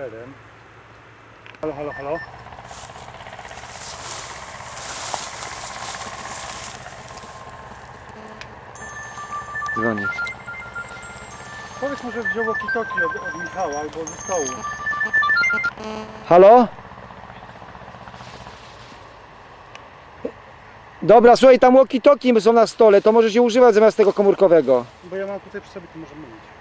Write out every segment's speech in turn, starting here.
Jeden. Halo, halo, halo. Dzwoni. Powiedz mu, że wziął walkie-talkie od, od Michała albo ze stołu. Halo? Dobra, słuchaj, tam walkie-talkie są na stole, to możesz je używać zamiast tego komórkowego. Bo ja mam tutaj przy sobie, to może mówić.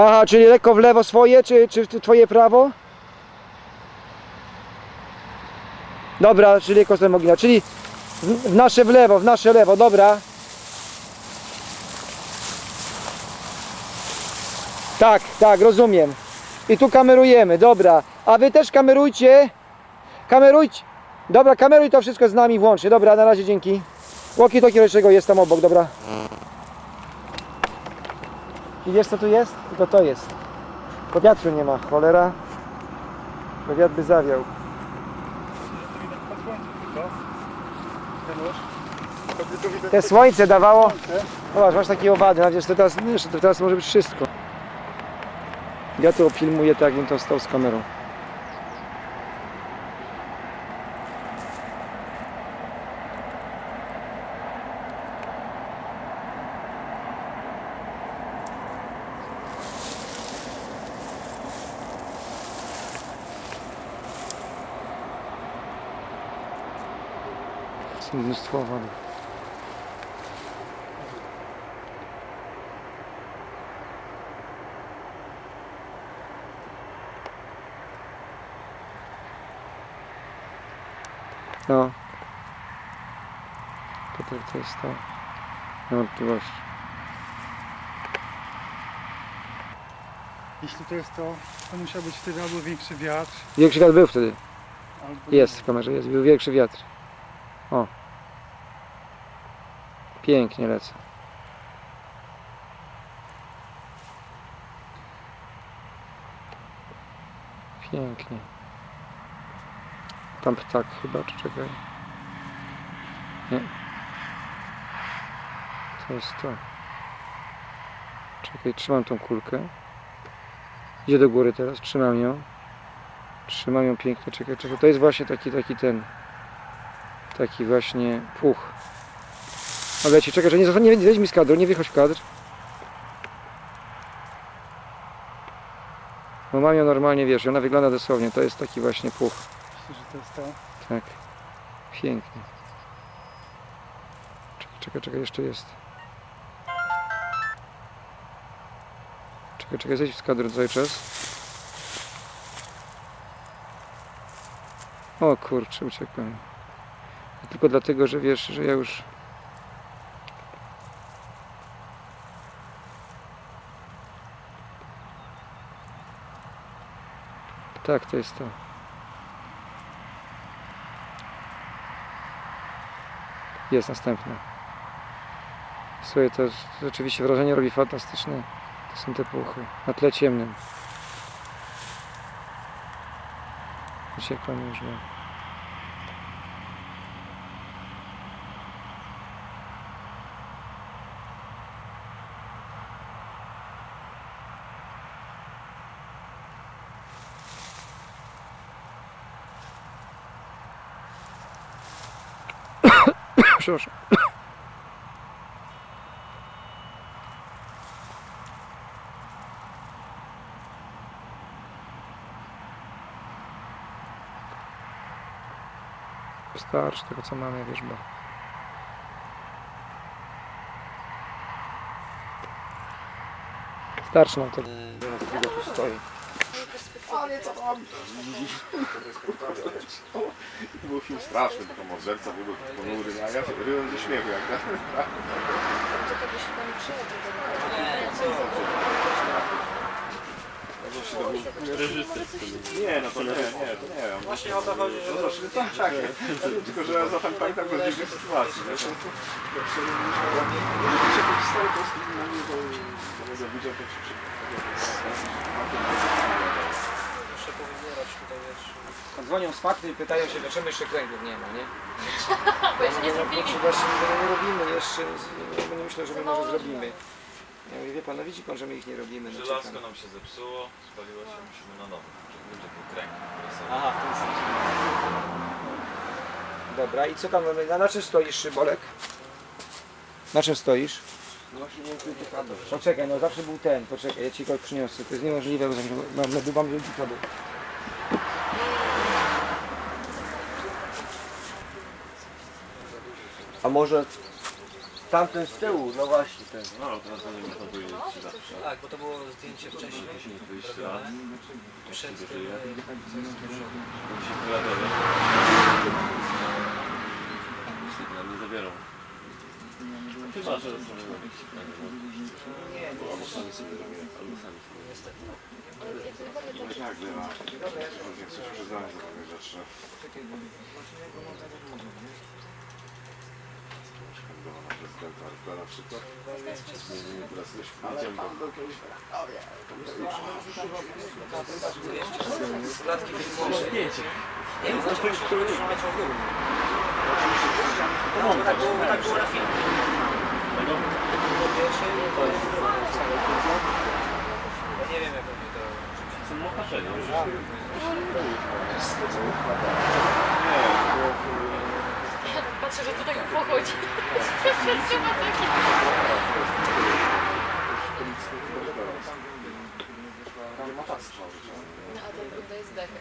Aha, czyli lekko w lewo swoje, czy, czy twoje prawo? Dobra, czyli lekko mogina, czyli w, nasze w lewo, w nasze lewo, dobra. Tak, tak, rozumiem. I tu kamerujemy, dobra. A wy też kamerujcie. Kamerujcie. Dobra, kameruj to wszystko z nami włącznie. Dobra, na razie dzięki. Łoki to kierowczego jest tam obok, dobra. I wiesz co tu jest? Tylko to jest. Bo wiatru nie ma, cholera. Bo wiatr by zawiał. Te słońce dawało. Zobacz, masz takie owady, wiesz, to teraz, to teraz może być wszystko. Ja to filmuję tak, jakbym to stał z kamerą. Owadów. No. To, to, jest to. Nie wątpliwości. Jeśli to jest to, to musiał być wtedy albo większy wiatr, Większy wiatr był wtedy. albo... Jest w kamerze, jest. Był większy wiatr. O. Pięknie lecę. Pięknie. Tam ptak chyba, czy czekaj. Nie. To jest to. Czekaj, trzymam tą kulkę. Idzie do góry teraz, trzymam ją. Trzymam ją pięknie, czekaj, czekaj. To jest właśnie taki, taki ten. Taki właśnie puch. No leci, czekaj, że nie, zosta- nie, nie wejdź mi z kadru, nie wychodź w kadr. Bo mam ją normalnie, wiesz, ona wygląda dosłownie, to jest taki właśnie puch. Myślę, że to jest to. Tak. Pięknie. Czekaj, czekaj, czekaj, jeszcze jest. Czekaj, czekaj, zejdź z kadru cały czas. O kurczę, uciekłem. Tylko dlatego, że wiesz, że ja już... Tak, to jest to. Jest następna. Słuchaj, to rzeczywiście wrażenie robi fantastyczne. To są te puchy. Na tle ciemnym. Uciekłem już. No. Przepraszam. Starczy tego co mamy, wiesz, bo... Starczy nam tego. tu stoi. To był film straszny, bo to morderca był ponury, a ja ryłem ze śmiechu jak na... Nie, no to nie, nie, to nie wiem. Właśnie o to chodzi, że... No to, tak, tak. Tylko, że ja zatem pamiętam go z dziwnych sytuacji. nie? To- powybierać tutaj, wiesz. Dzwonią z fakty i pytają się, dlaczego jeszcze kręgów nie ma, nie? Bo jeszcze nie zrobili. Czy właśnie my tego nie robimy jeszcze, bo nie myślę, że my może zrobimy. Ja mówię, wie pan, no widzi pan, że my ich nie robimy. No, Żelazko nam się zepsuło, spaliło się, musimy na nowo. Żeby był kręg. Aha, w ten sensie. Dobra, i co tam, mamy? na, na czym stoisz, Szybolek? Na czym stoisz? No właśnie nie wiem, czy to. Poczekaj, no zawsze był ten, poczekaj, ja ci go przyniosę, to jest niemożliwe, bo mam, mam, mam wielki kabel. A może tamten z tyłu, no właśnie ten. No, teraz nie można powiedzieć ci zawsze. Tak, bo to było zdjęcie wcześniej. Wyjść raz, Przed tym, żyje. e, co jest dużo. on się wyradowie. Nam nie zabiorą. Chyba, że sobie robić. Albo sami sobie robią, albo sami sobie Niestety. Tak, bywa. Nie chcesz przyznać do pewnych rzeczy. Kandydowana prezydenta RP na przykład. Nie wiem, teraz w pan był kiedyś Z klatki. Zdjęcie. Nie wiem, znaczy, leciał w dół. No, bo tak było, tak było na filmie. Się i to jest Ja nie wiem, jak oni to Są mokaczenie. Patrzę, że tutaj pochodzi. Chyba taki. No, a to wygląda jest dech.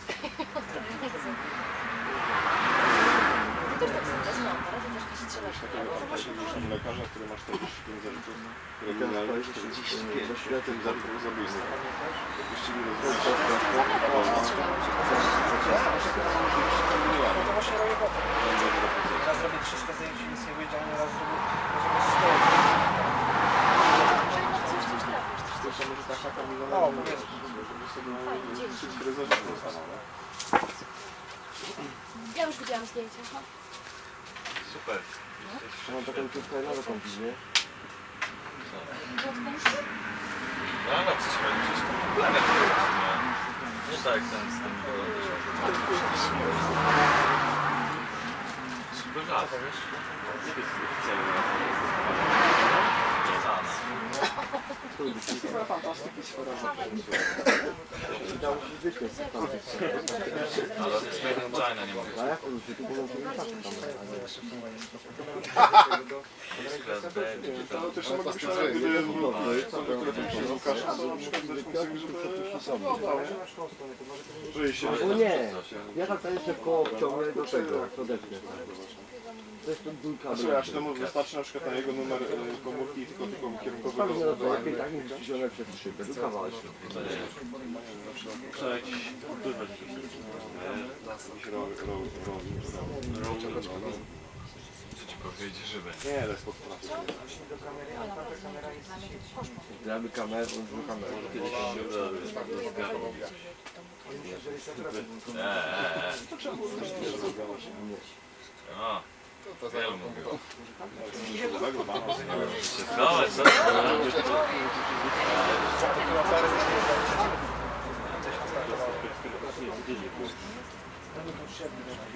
Ty też tak samo znam, ty też nie strzelasz. lekarza, który ma 45 zarzutów, kryminalnych 45 tym zarzutów zabójstwa. Dopuścili do To właśnie robię potem. Raz zrobię 300 zdjęć nic nie wyjdzie, a nie raz zrobię, zrobię 100. Że no coś, coś trafisz. Coś, coś. O, jest. Fajnie, dzięki. zarzutów. Ja już widziałam zdjęcie. aha. Super. Mam taką tutaj nową kombinę. No ale co się chodzi, przecież to planet jest, nie? Nie tak ten z tym do nas. Super lat. Ale to jest made in China, nie digital. To też mogę przyjść, gdy jest brudny. Są te telefony z Łukasza, to na przykład też musimy, żeby... Żyje się. No nie, ja tak jeszcze koło wciągnę do tego, do depnę. To jest to dwójka. Słuchaj, aż temu wystarczy na przykład na jego numer y, komórki tylko, tylko Tam kierunkowego to niż przyciągnę przez szybę, do kawałek. Trzeba jakiś ci powiedzieć, żeby. Nie, ale spod pracy. Gramy kamerę, włączymy kamerę. Kiedyś się udało, że tak do zgarną. Eee, o, wielu mówił. No, co ty?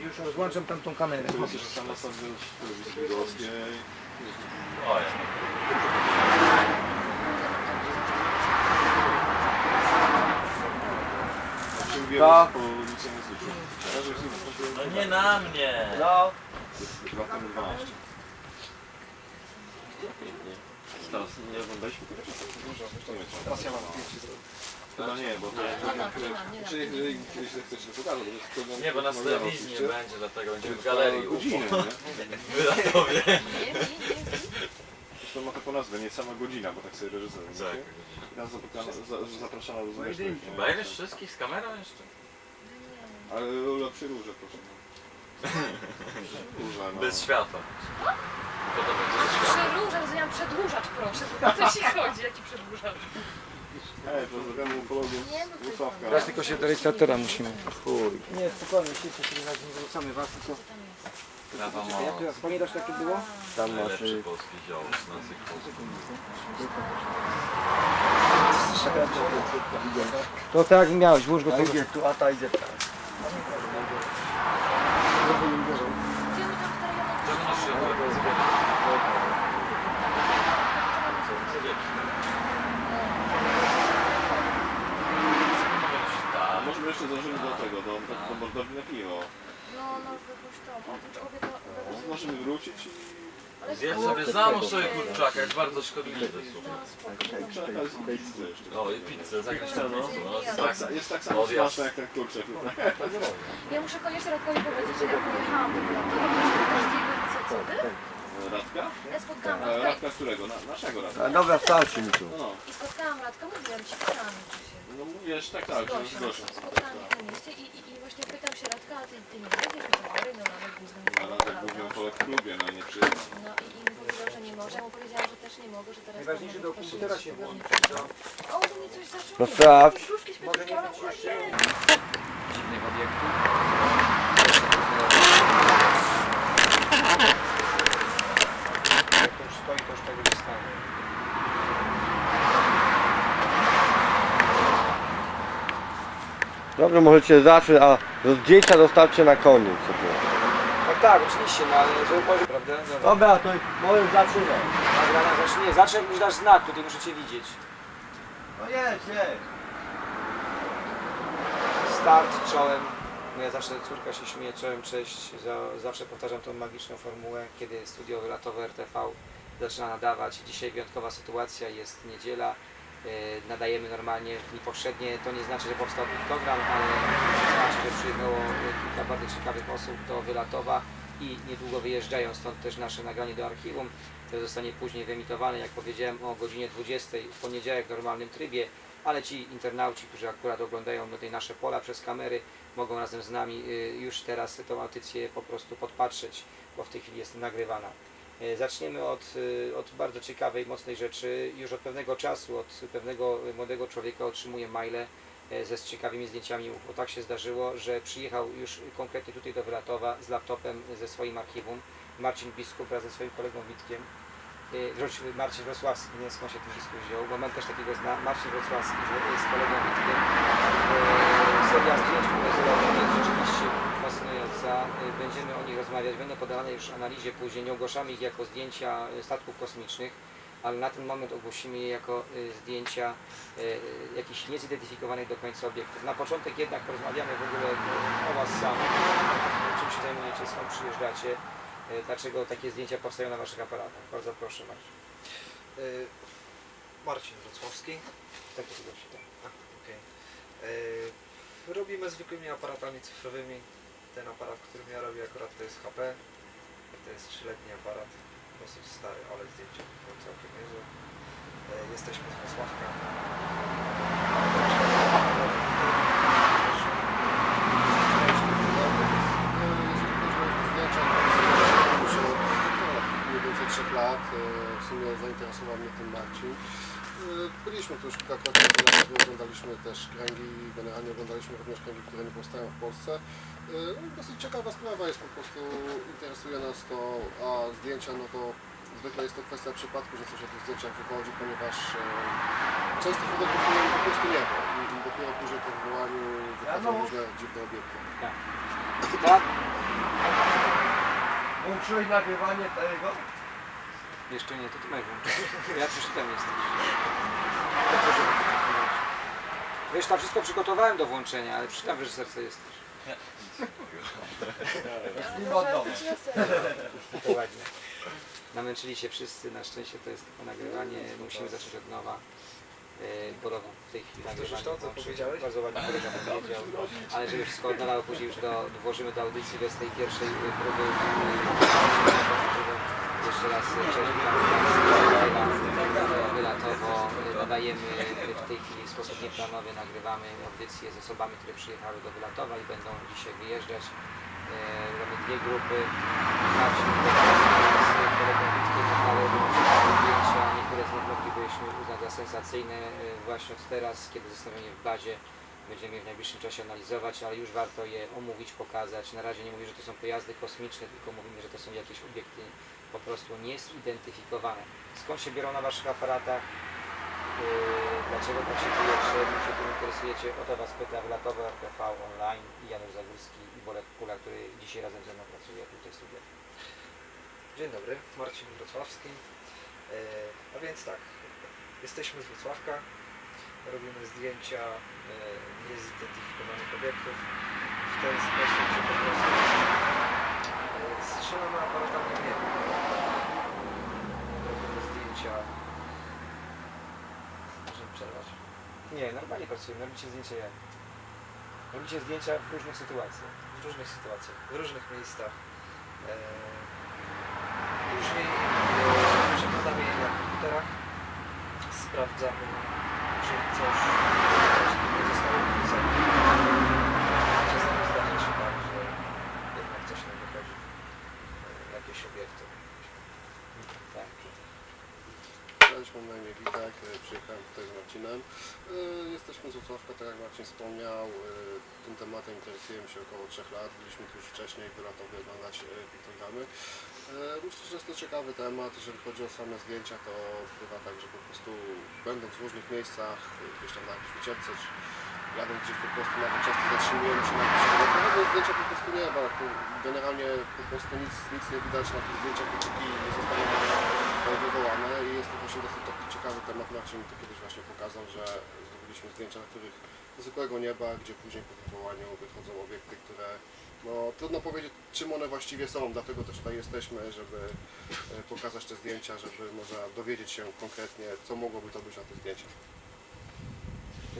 Już rozłączam tamtą kamerę. Samo są zdjęć telewizji bydgoskiej. Oj, O wiele po ulicy nie. Teraz jest no mnie. No, 2012. Teraz nie oglądaliśmy tego. Teraz ja mam Chyba nie, bo to. Czy jeżeli kiedyś to pokażę, bo to jest Nie, bo nas telewizji nie będzie, dlatego będziemy w galerii. Godzinę, nie? W Wyratowie. Nie, nie, nie. Zresztą ma taką nazwę, nie sama godzina, bo tak sobie reżyser Tak. zapraszano do zamieszczenia. Obejrzysz wszystkich z kamerą jeszcze? Ale Lola przy róże, proszę. Róża, no. Bez światła. Potem będzie ze światła. Przedłużacz, przedłużacz, proszę. O co ci chodzi? Jaki przedłużacz? Ej, pozdrawiam ufologów z Włocławka. Teraz tylko się do rejestratora musimy. Chuj. nie, spokojnie, wszyscy sobie na nie wrzucamy was, tylko Trawa Jak ma to pamiętasz jakie było? Tam masz... najlepszy polski zioł, nasyk polski. To tak jak miałeś, włóż go Gdzie my tam teraz Gdzie będziesz się A może by jeszcze zdążyli do tego, do, do, do na piwo. No, no, to. Zdążymy wrócić Zjedz sobie, zamów sobie kurczaka, jest bardzo szkodliwy. słuchaj. Czekaj, z pizzy jeszcze. O, i pizzę, zagrać tam. No, Tak, sa- jest tak samo Odjazd. smaczne jak ten kurczak. Ja muszę koniecznie Radkowi powiedzieć, że jak pojechałam do Krakowa, co ty? Radka? Ja spotkałam E, Radka Radka którego? Na, naszego Radka. A dobra, starczy mi tu. No, i spotkałam Radka, mówiłam ci, pytałam się. no mówisz, tak, tak, że z Gosią. Spotkałam ich na mieście i, i, i właśnie pytam się Radka, a ty, ty nie jedziesz do Chory, no nawet głównym Na Radek mówią po klubie, no nie przyjechał. No i, i mi powiedział, że nie może. Ja mu powiedziałam, że też nie mogę, że teraz... Najważniejsze to do komputera się włączyć. O, to mi coś zaczęło. No sprawdź. Gruszki Może nie być jeszcze-. Dziwnych obiektów. Jak to już stoi, to już tego nie stanie. Dobrze, możecie zacząć, a do zdjęcia dostarcie na koniec. Tak, tak, oczywiście, no ale żeby powiedzieć, prawda? Dobra. Dobra, to możesz zaczynać. Nagrana zacznie. Nie, zacznę jak już dasz znak, tutaj muszę cię widzieć. No jest, jest. Start czołem. No ja zawsze córka się śmieje czołem, cześć. Za, zawsze powtarzam tą magiczną formułę, kiedy studio wylatowe RTV zaczyna nadawać. Dzisiaj wyjątkowa sytuacja, jest niedziela. E, Nadajemy normalnie dni powszednie. To nie znaczy, że powstał program, ale znaczy, że przyjechało kilka bardzo ciekawych osób do Wylatowa i niedługo wyjeżdżają, stąd też nasze nagranie do archiwum, które zostanie później wyemitowane, jak powiedziałem, o godzinie 20 w poniedziałek w normalnym trybie, ale ci internauci, którzy akurat oglądają tutaj nasze pola przez kamery, mogą razem z nami y, już teraz tą audycję po prostu podpatrzeć, bo w tej chwili jest nagrywana. E, Zaczniemy od, y, od bardzo ciekawej, mocnej rzeczy. Już od pewnego czasu, od pewnego młodego człowieka otrzymuję maile e, ze z ciekawymi zdjęciami UFO. Tak się zdarzyło, że przyjechał już konkretnie tutaj do Wylatowa z laptopem ze swoim archiwum. Marcin Biskup razem ze swoim kolegą Witkiem. E, Marcin Wrocławski, nie wiem skąd się ten biskup wziął, bo mam też takiego zna, Marcin Wrocławski z, z kolegą Witkiem. E, Seria zdjęć, które zrobił, jest rzeczywiście fascynująca. E, Będziemy o nich rozmawiać, będą podawane już w analizie później, nie ogłaszamy ich jako zdjęcia e, statków kosmicznych, ale na ten moment ogłosimy je jako e, zdjęcia e, jakichś niezidentyfikowanych do końca obiektów. Na początek jednak porozmawiamy w ogóle o Was samych, czym się zajmujecie, skąd przyjeżdżacie, dlaczego takie zdjęcia powstają na Waszych aparatach. Bardzo proszę Marcin. Marcin Wrocławski. Tak to się. Y, Robimy zwykłymi aparatami cyfrowymi. Ten aparat, którym ja robię akurat to jest HP. To jest 3-letni aparat. Dosyć stary, ale zdjęcia są całkiem niezłe. Y, Jesteśmy z Wrocławka. 3 lat. e, W sumie zainteresował mnie tym Marcin. E, Byliśmy tu już kilkakrotnie, w Warszawie, oglądaliśmy też kręgi, generalnie oglądaliśmy również kręgi, które nie powstają w Polsce. E, no Dosyć ciekawa sprawa jest, po prostu interesuje nas to, a zdjęcia, no to zwykle jest to kwestia przypadku, że coś o tych zdjęciach wychodzi, ponieważ e, często fotografujemy po prostu niebo i, i dopiero później po wywołaniu wychodzą różne dziwne obiekty. Tak? Włączyłeś nagrywanie tego? Jeszcze nie, to ty masz. Ja przeczytam jesteś. Wiesz, tam wszystko przygotowałem do włączenia, ale przytam, że serce jesteś. To ładnie. Namęczyli się wszyscy, na szczęście to jest tylko nagrywanie, musimy zacząć od nowa. Bo robił w tej chwili nagrywanie. to, co włączył. powiedziałeś? Bardzo ładnie kolega powiedział. Ale żeby wszystko od nowa, bo później już do, włożymy do audycji bez tej pierwszej yy, próby. Jeszcze raz cześć. Wylatowo nadajemy yy, w tej chwili w sposób nieplanowy, nagrywamy audycje z osobami, które przyjechały do Wylatowa i będą dzisiaj wyjeżdżać. Yy, Mamy dwie grupy. Marcin z kolegą Witkiem ale zdjęcia. Niektóre z nich moglibyśmy uznać za sensacyjne. Yy, Właśnie teraz, kiedy zestawienie w bazie Będziemy je w najbliższym czasie analizować, ale już warto je omówić, pokazać. Na razie nie mówię, że to są pojazdy kosmiczne, tylko mówimy, że to są jakieś obiekty po prostu niezidentyfikowane. Skąd się biorą na Waszych aparatach? Yy, Dlaczego tak się czujecie? Może się tym interesujecie? O to Was pyta Wlatowy RTV Online i Janusz Zagórski i Bolek Kula, który dzisiaj razem ze mną pracuje tutaj w studiu. Dzień dobry, Marcin Wrocławski. E, a więc tak, jesteśmy z Wrocławka, robimy zdjęcia e, niezidentyfikowanych obiektów w ten sposób, że po prostu strzelamy aparatami w niebo. Robimy zdjęcia. Możemy przerwać. Nie, normalnie pracujemy, robicie zdjęcia jak? Robicie zdjęcia w różnych sytuacjach. w różnych sytuacjach, w różnych miejscach. E, później e, je na komputerach, sprawdzamy, czy coś po prostu nie zostało wpisane. Czasami zdarza się tak, że jednak coś nam wychodzi, e, jakieś obiekty. Tak. Cześć, mam na imię Witek, e, przyjechałem tutaj z Marcinem. E, Jesteśmy z Wrocławka, tak jak Marcin wspomniał. e, Tym tematem interesujemy się około 3 lat. Byliśmy tu już wcześniej, wylatowy oglądać e, piktogramy. E, Myślę, że jest to ciekawy temat. Jeżeli chodzi o same zdjęcia, to bywa tak, że po prostu będąc w różnych miejscach, gdzieś tam na jakiejś wycieczce, czy jadąc gdzieś po prostu na często zatrzymujemy się na jakichś no, zdjęcia po prostu nieba. Tu generalnie po prostu nic, nic nie widać na tych zdjęciach, dopóki nie zostaną one wywołane i jest to właśnie dosyć taki ciekawy temat. Marcin mi to kiedyś właśnie pokazał, że zrobiliśmy zdjęcia, na których zwykłego nieba, gdzie później po wywołaniu wychodzą obiekty, które no trudno powiedzieć czym one właściwie są, dlatego też tutaj jesteśmy, żeby e, pokazać te zdjęcia, żeby można dowiedzieć się konkretnie co mogłoby to być na tych zdjęciach.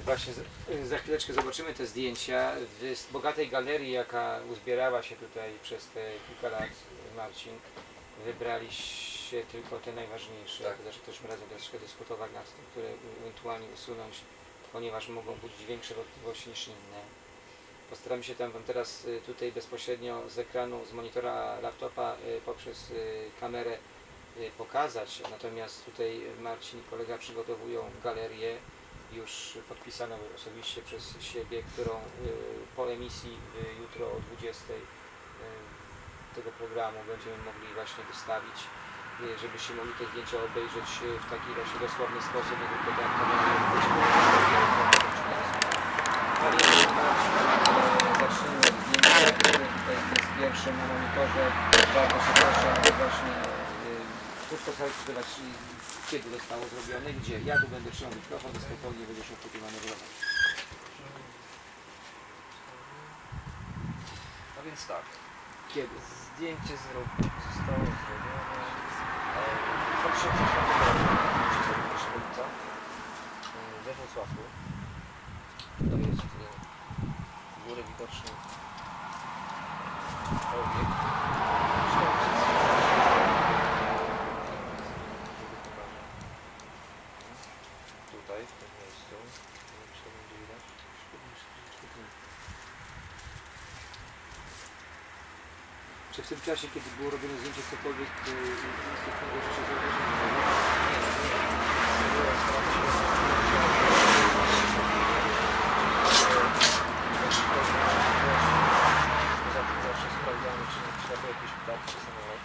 Właśnie z- za chwileczkę zobaczymy te zdjęcia. W bogatej galerii, jaka uzbierała się tutaj przez te kilka lat, Marcin, wybraliście tylko te najważniejsze. Tak. Też razem troszkę dyskutować nad tym, które ewentualnie usunąć, ponieważ mogą budzić większe wątpliwości niż inne. Postaram się tam Wam teraz y, tutaj bezpośrednio z ekranu, z monitora laptopa y, poprzez y, kamerę pokazać. Natomiast tutaj Marcin i kolega przygotowują galerię już podpisaną osobiście przez siebie, którą po emisji jutro o 20 y, tego programu będziemy mogli właśnie wystawić, y, żebyście mogli te zdjęcia obejrzeć y, w taki właśnie dosłowny sposób, nie tylko tak Ale zacznijmy od zdjęcia, które tutaj jest pierwsze na monitorze. Bardzo się proszę, właśnie krótko zarejestrować, kiedy zostało zrobione, gdzie. Ja tu będę trzymał mikrofon, spokojnie będziesz mógł tutaj manewrować. A więc tak, Kiedy? zdjęcie zro... zostało zrobione e, 2004 roku, 31 lipca we Wrocławku. To jest w górę widoczny obiekt. Chciałem żeby pokażę. Tutaj, w tym miejscu. Nie wiem, czy to będzie widać. Czy w tym czasie, kiedy było robione zdjęcie, cokolwiek y, istotnego się zauważyło? Poza tym zawsze sprawdzamy, czy nie trzeba jakiś ptak czy samolot.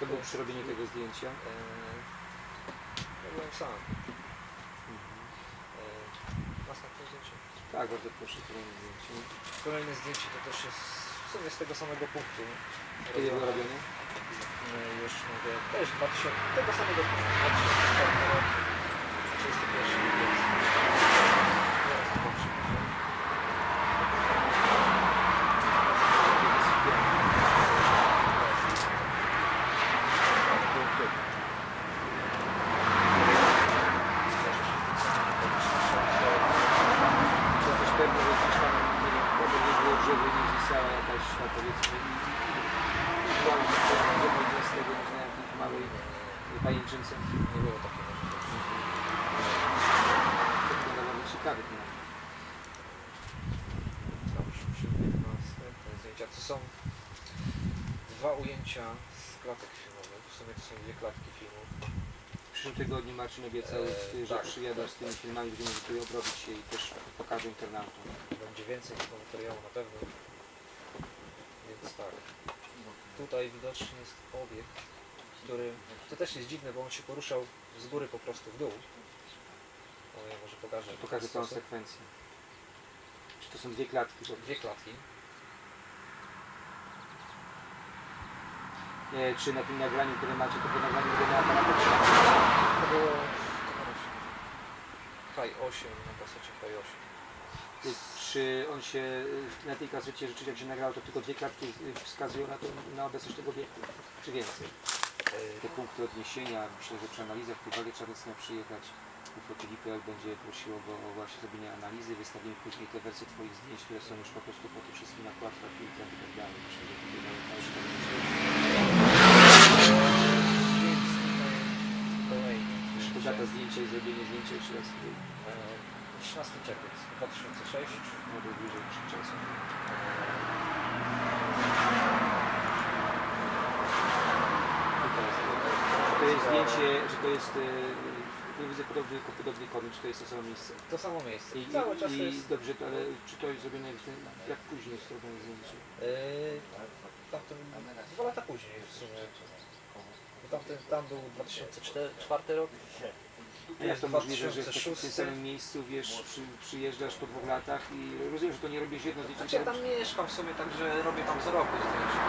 To było przy robieniu tego zdjęcia. Eee, byłem sam. Eee, Następne zdjęcie. Tak, bardzo proszę, kolejne zdjęcie. Kolejne zdjęcie to też jest sumie z tego samego punktu. Kiedy było robione? Eee, Już mówię, też 2000, tego samego punktu, 2004 rok, 31 lipiec. Zaraz to przybliżę. Czy jesteś pewny, że gdzieś tam, nie wiem, może nie było drzewo, nie zwisała jakaś, no powiedzmy, była z tego, można jakiejś małej pajęczynce? Nie było takiej możliwości. To wygląda bardzo ciekawy temat. Dobrze, musimy następne zdjęcia. To są dwa ujęcia z klatek filmowych. W sumie to są dwie klatki filmów. Przy przyszłym tygodniu Marcin obiecał, Eee, że tak, przyjadą tak, z tymi filmami, będziemy tutaj obrobić się i też pokażę internautom. Będzie więcej tego materiału na pewno. Więc tak. Tutaj widocznie jest obiekt, który... To też jest dziwne, bo on się poruszał z góry po prostu w dół. O, ja może pokażę. w Pokażę całą sekwencję. Czy to są dwie klatki? Dwie klatki. Czy na tym nagraniu, które macie, to było nagranie robione aparatem? To było... Haj 8 na kasecie Haj 8. Y, Czy on się y, na tej kasecie rzeczywiście jak się nagrało, to tylko dwie klatki y, wskazują na, to, na obecność tego obiektu? Czy więcej? Te punkty odniesienia, myślę, że przy analizach tej wagi trzeba do przyjechać. UFO.pl będzie prosiło go o właśnie zrobienie analizy, wystawimy później te wersje Twoich zdjęć, które są już po prostu po tych wszystkich nakładkach, filtrach i tak dalej. Myślę, że tutaj data zdjęcia i zrobienie zdjęcia jeszcze raz tutaj, E, 13 czerwiec 2006. może bliżej czasu. Czy to jest zdjęcie, czy to jest, yy, nie widzę podobny, podobny komin, czy to jest to samo miejsce? To samo miejsce. I, Cały i, czas to i jest... dobrze, to, ale czy to jest zrobione, w tym- jak później jest zrobione zdjęcie? Yy, tamten, dwa lata później w sumie. Tamten, tam był 2004 rok. A jak to możliwe, że w takim 2006? tym samym miejscu, wiesz, przy, przyjeżdżasz po dwóch latach i rozumiem, że to nie robisz jedno zdjęcie, Znaczy ja tam mieszkam w sumie, także robię tam co roku zdjęcia.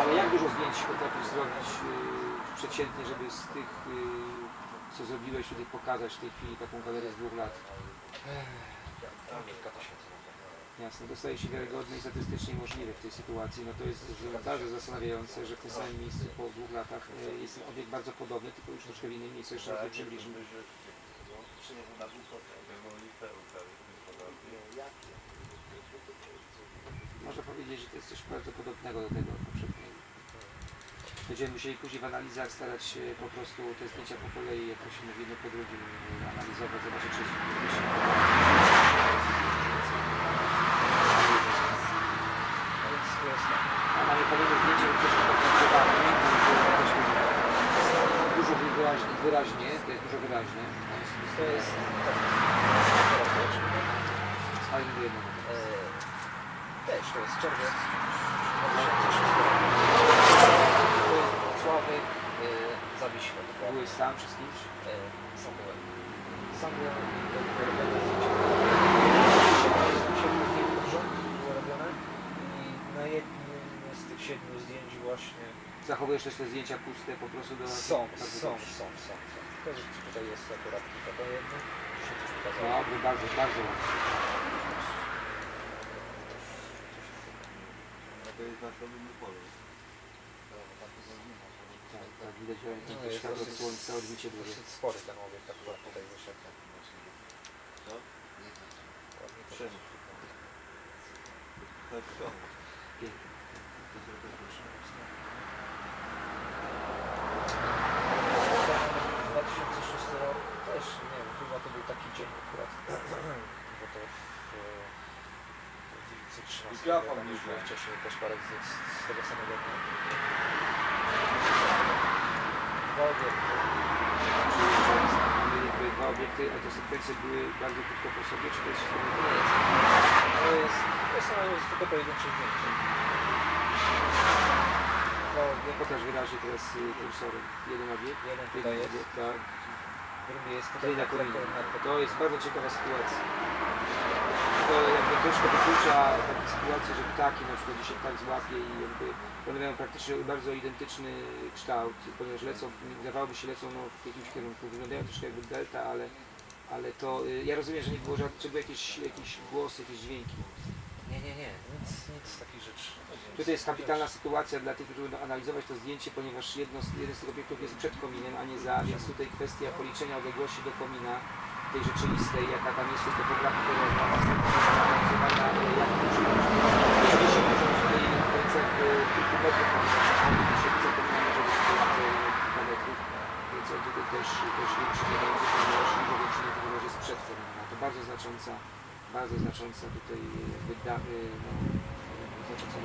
ale jak dużo zdjęć potrafisz zrobić yy, przeciętnie, żeby z tych, yy, co zrobiłeś tutaj pokazać w tej chwili taką galerię z dwóch lat? Tam kilka tysięcy. Jasne, dostaje się wiarygodne i statystycznie możliwe w tej sytuacji. No to jest bardzo zastanawiające, że w tym samym miejscu po dwóch latach e, jest obiekt bardzo podobny, tylko już troszkę w innym miejscu. Jeszcze raz przybliżmy. Można powiedzieć, że to jest coś bardzo podobnego do tego poprzedniego. Będziemy musieli później w analizach starać się po prostu te zdjęcia po kolei, jak to się mówi, jedno po drugim e, analizować, zobaczyć, czy jest No więc to jest tak. A mamy kolejne zdjęcie, które też opracowane. Dużo wyraźnie, wyraźnie, to jest dużo wyraźne. To jest tak. Ale nie jedno. Też to jest czerwiec 2006 rok. To jest Wrocławek, Zawiśle. Byłeś sam czy z kimś? Sam byłem. Sam byłem i to było robione zdjęcia. Siedmiu zdjęć pod rząd było robione i na jednym z tych siedmiu zdjęć właśnie Zachowujesz też te zdjęcia puste po prostu do... są, są, są, są, są. To, że tutaj jest akurat tylko to jedno, się coś pokazało. Dobrze, bardzo, bardzo ładnie. To jest nasz robiony polu. Tak, tak, widać, że No, to jest światło dosyć- słońca odbicie duże. Dosyć spory ten obiekt akurat tutaj wyszedł. Co? Ładnie to Przemysł. Tak, to. Pięknie. 2006 rok też, nie wiem, chyba to był taki dzień akurat, bo to w, w lipcu 13 Mikrofon tam już bliżej. wcześniej też parę z, z tego samego dnia. Dwa obiekty. Jakby dwa obiekty, a te sekwencje były bardzo krótko po sobie, czy to jest. To jest, to jest tylko pojedyncze zdjęcie. Dwa obiekty. Pokaż wyraźnie teraz y, kursorem. Jeden obiekt, Jeden tutaj jest, obiekt, tak. drugi jest tutaj na. To jest bardzo ciekawa sytuacja. To jakby troszkę wyklucza takie sytuacje, że ptaki na przykład się tak złapie i jakby one mają praktycznie bardzo identyczny kształt, ponieważ lecą, wydawałoby się lecą no, w jakimś kierunku, wyglądają troszkę jakby delta, ale, ale to, y, ja rozumiem, że nie było były jakieś, jakieś głosy, jakieś dźwięki. Nie, nie, nie, nic, nic takich rzeczy. Tutaj jest kapitalna sytuacja dla tych, którzy będą analizować to zdjęcie, ponieważ jedno z, jeden z tych obiektów jest przed kominem, a nie za, więc tutaj kwestia policzenia odległości do komina, tej rzeczywistej, jaka tam jest a następnie analizowania, e, jak to. Jeśli się może tutaj e, kilku metrów, ponieważ średnica komina może być e, kilka metrów, więc on tutaj też, też większy nie będzie, ponieważ jego większy nie ponieważ jest przed. To bardzo znacząca, bardzo znacząca tutaj e, no, znacząca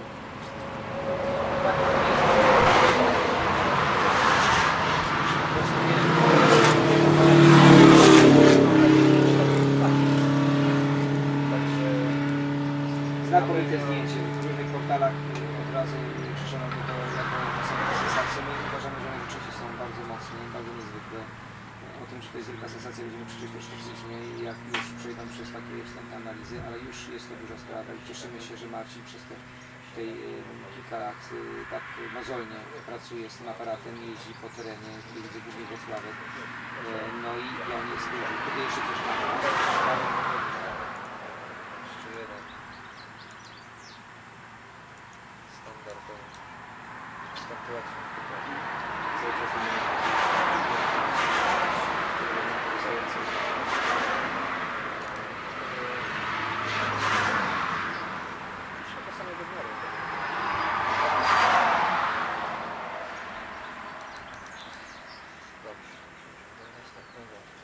te zdjęcie w niektórych portalach od razu krzyczono do tego, jaką osobę sensacją. My uważamy, że one rzeczywiście są bardzo mocne, bardzo niezwykłe. O tym, czy to jest wielka sensacja, będziemy krzyczeć troszkę wcześniej, jak już przejdą przez takie wstępne analizy, ale już jest to duża sprawa i cieszymy się, że Marcin przez te tutaj e, kilka lat e, tak mozolnie pracuje z tym aparatem, jeździ po terenie, jeździ głównie Wrocławek. No i on jest duży. Tutaj jeszcze coś mamy.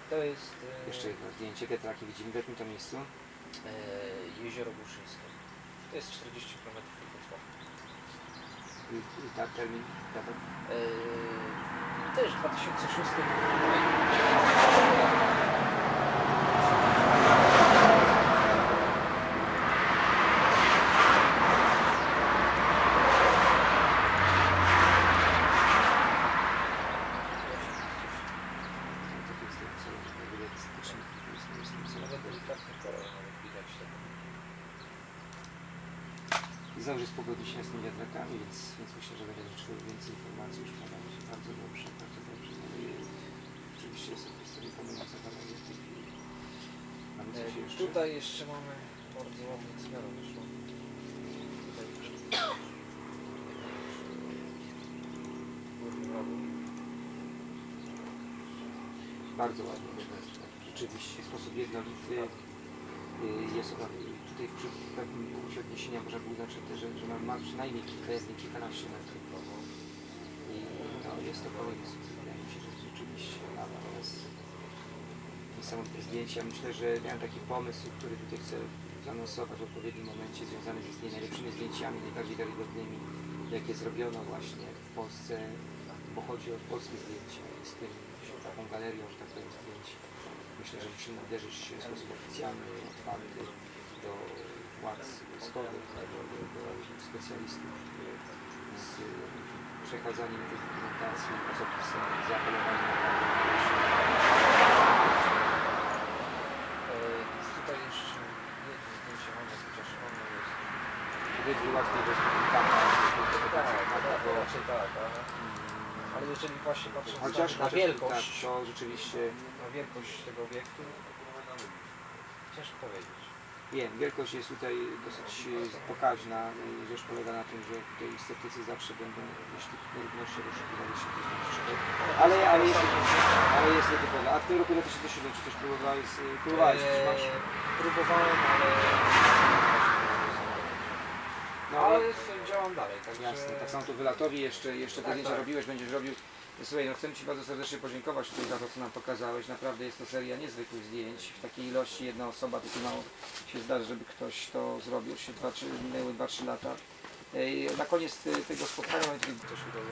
To jest e, Jeszcze jedno zdjęcie, te traki widzimy w jakim to miejscu. e, Jezioro Buszyńskie. To jest 40 km od Wrocławia. I, i tak termin, też 2006 To jest ten cel, jakby estetyczny, to jest- to jest ten cel. Nawet delikatny kolor nawet widać tego. I Zaurze spogodzi się z tymi wiatrakami, więc, więc myślę, że będzie czuł więcej informacji już się bardzo dobrze, bardzo dobrze. I oczywiście jest to sobie pomyłąca galeria w tej chwili. Mamy coś E, jeszcze? Tutaj jeszcze mamy bardzo ładnie zmiana wyszła. Tutaj rogu. Bardzo ładnie. Rzeczywiście, w sposób jednolity y, jest ona tutaj przy pewnym punkcie odniesienia można było znaczyć, że, że ma, ma przynajmniej kilka, nie kilkanaście metrów. I no, jest to sukces. Wydaje mi się, że rzeczywiście natomiast niesamowite zdjęcia. Myślę, że miałem taki pomysł, który tutaj chcę zaanonsować w odpowiednim momencie związany z najlepszymi zdjęciami, najbardziej wiarygodnymi, jakie zrobiono właśnie w Polsce, bo chodzi o polskie zdjęcia i z tym taką galerią, że tak powiem, zdjęć. Myślę, że musimy uderzyć w sposób oficjalny, otwarty do władz wschodnich, do, do, do specjalistów z przekazaniem tej dokumentacji, czasopisem, zaapelowaniem E, Tutaj jeszcze jedno zdjęcie mamy, chociaż ono jest... Było łatwiej bez komunikata, bo raczej tak, ale, ale jeżeli właśnie chociaż, na chociaż wielkość, tak, to rzeczywiście na wielkość tego obiektu, ciężko powiedzieć. Wiem, wielkość jest tutaj dosyć e, pokaźna i rzecz polega na tym, że tutaj sceptycy zawsze będą tych nierówności doszukiwali się tam przyszłego. Ale, ale jest, ale jest nietypowe. A w tym roku 2007 czy coś próbowałeś, próbowałeś, czy masz? Eee, próbowałem, ale... No, ale działam dalej, także... Jasne, tak samo tu wylatowi jeszcze, jeszcze te Tak, zdjęcia tak. robiłeś, będziesz robił. Słuchaj, no chcę Ci bardzo serdecznie podziękować tutaj za to, co nam pokazałeś. Naprawdę jest to seria niezwykłych zdjęć. W takiej ilości jedna osoba, tylko mało się zdarzy, żeby ktoś to zrobił. Już się dwa, trzy, minęły 2-3 lata. Na koniec e, tego spotkania mamy takie Coś udało.